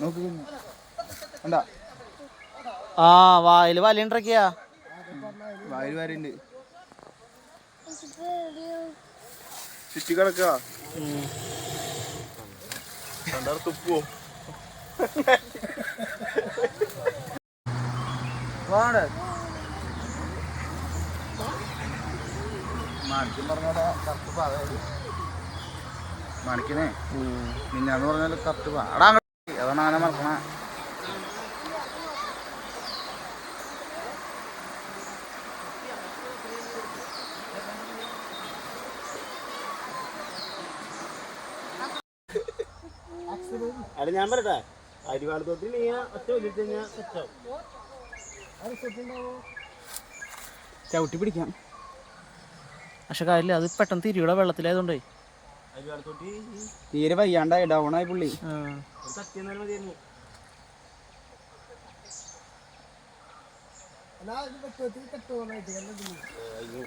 നോക്ക് കണ്ടാ? ആ വായിൽ വലിണ്ടൊക്കെയാ വായിൽ വരണ്ട് ചുറ്റി കിടക്കുക തുപ്പോ വാടേ പറഞ്ഞാൽ കറുത്ത് പാകായി മാണിക്കനെ. മിന്നാന്ന് പറഞ്ഞാൽ കത്ത് പാടാ അതാണ് ആന മറക്കണേ. അല്ല ഞാൻ പറയട്ടെ. അരിവാൾ തൊട്ടി നീ ഒറ്റ വലിച്ചു കഴിഞ്ഞാൽ ചവിട്ടി പിടിക്കാം. പക്ഷെ കാര്യമില്ല അത് പെട്ടെന്ന് തിരിയുടെ വെള്ളത്തിലായതുകൊണ്ടേ. തീരെ വയ്യാണ്ടായി ഡൗൺ ആയി പുള്ളി. അയ്യോ.